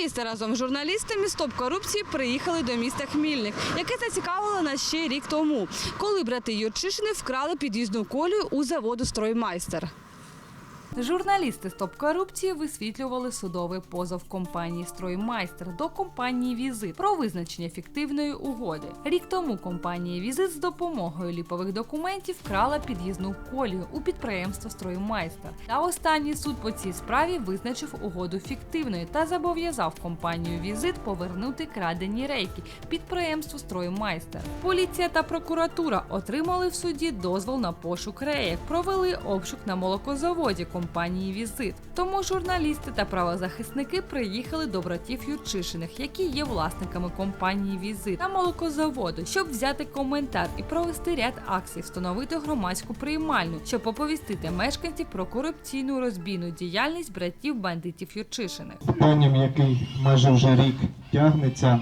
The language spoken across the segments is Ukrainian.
Активісти разом з журналістами Стоп корупції приїхали до міста Хмільник, яке зацікавило нас ще рік тому, коли брати Юрчишини вкрали під'їзну колію у заводу «Строймайстер». Журналісти Стоп корупції висвітлювали судовий позов компанії Строймайстер до компанії Візит про визначення фіктивної угоди. Рік тому компанія Візит з допомогою ліпових документів вкрала під'їзну колію у підприємства Строймайстер. Та останній суд по цій справі визначив угоду фіктивною та зобов'язав компанію Візит повернути крадені рейки підприємству Строймайстер. Поліція та прокуратура отримали в суді дозвол на пошук реєк, провели обшук на молокозаводі компанії Візит. Тому журналісти та правозахисники приїхали до братів Юрчишиних, які є власниками компанії Візит та молокозаводу, щоб взяти коментар і провести ряд акцій, встановити громадську приймальню, щоб оповістити мешканців про корупційну розбійну діяльність братів бандитів Юрчишиних. питанням, який майже вже рік тягнеться.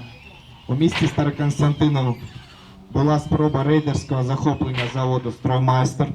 У місті Староконстантинов була спроба рейдерського захоплення заводу Строймайстер.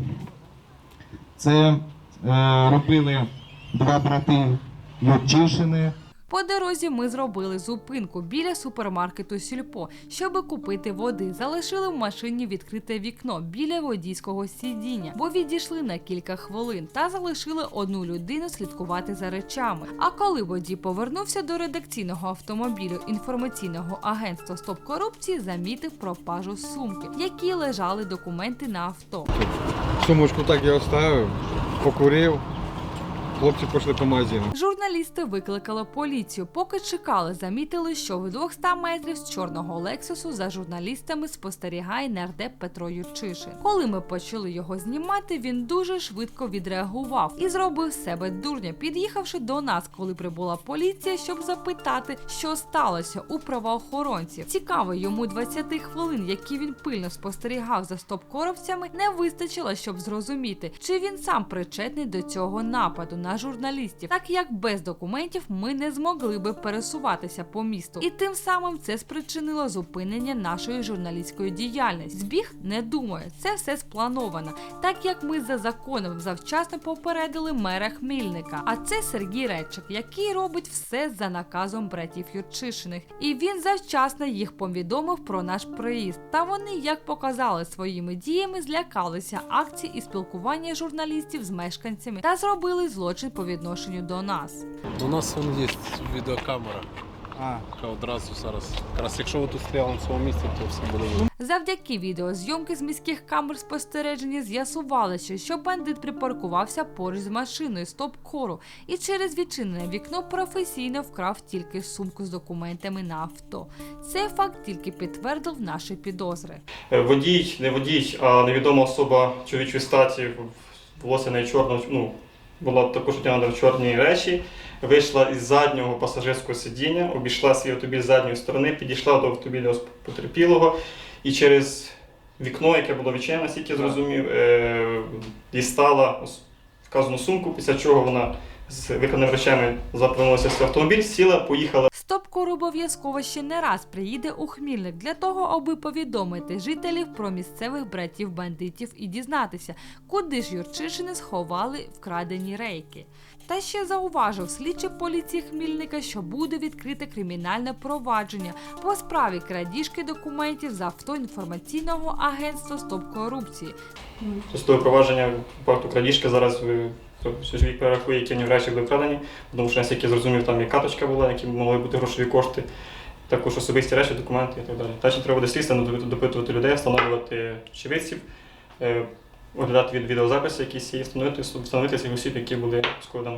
Це робили два брати Юрчишини. По дорозі ми зробили зупинку біля супермаркету Сільпо, щоби купити води. Залишили в машині відкрите вікно біля водійського сидіння, бо відійшли на кілька хвилин та залишили одну людину слідкувати за речами. А коли водій повернувся до редакційного автомобілю інформаційного агентства Стоп корупції, замітив пропажу сумки, в якій лежали документи на авто. Сумочку так я оставив, покурив. Хлопці пішли по магазину. Журналісти викликали поліцію. Поки чекали, замітили, що в 200 метрів з чорного лексусу за журналістами спостерігає нардеп Петро Юрчишин. Коли ми почали його знімати, він дуже швидко відреагував і зробив себе дурня, під'їхавши до нас, коли прибула поліція, щоб запитати, що сталося у правоохоронців. Цікаво, йому 20 хвилин, які він пильно спостерігав за стоп-коровцями, не вистачило, щоб зрозуміти, чи він сам причетний до цього нападу на журналістів, так як без документів ми не змогли би пересуватися по місту, і тим самим це спричинило зупинення нашої журналістської діяльності. Збіг не думаю, це все сплановано, так як ми за законом завчасно попередили мера Хмільника. А це Сергій Редчик, який робить все за наказом братів Юрчишиних. І він завчасно їх повідомив про наш приїзд. Та вони, як показали своїми діями, злякалися акцій і спілкування журналістів з мешканцями та зробили злочин по відношенню до нас. У нас вон є відеокамера, А, яка одразу зараз. Якраз якщо ви тут стояли на своєму місці, то все буде видно. Завдяки відеозйомки з міських камер спостереження з'ясувалося, що бандит припаркувався поруч з машиною стоп-кору і через відчинене вікно професійно вкрав тільки сумку з документами на авто. Цей факт тільки підтвердив наші підозри. Е, Водій, не водій, а невідома особа чоловічої статі, волосся неї чорного, ну, була також одягнена в чорні речі, вийшла із заднього пасажирського сидіння, обійшла свій автомобіль з задньої сторони, підійшла до автомобіля потерпілого і через вікно, яке було відчинено, наскільки зрозумів, е, дістала вказану сумку, після чого вона з виконаними речами заповнилася в автомобіль, сіла, поїхала Стопкор обов'язково ще не раз приїде у Хмільник для того, аби повідомити жителів про місцевих братів бандитів і дізнатися, куди ж Юрчишини сховали вкрадені рейки. Та ще зауважив слідчий поліції Хмільника, що буде відкрите кримінальне провадження по справі крадіжки документів з авто інформаційного агентства Стоп корупції. Судове провадження по факту крадіжки зараз е, чоловік перерахує, які вони речі були вкрадені, тому що наскільки зрозумів, там і каточка була, які могли бути грошові кошти, також особисті речі, документи і так далі. Далі треба буде слідство допитувати- допитувати людей, встановлювати очевидців, е, оглядати від відеозаписи, якісь є, встановити, встановити цих осіб, які були складені.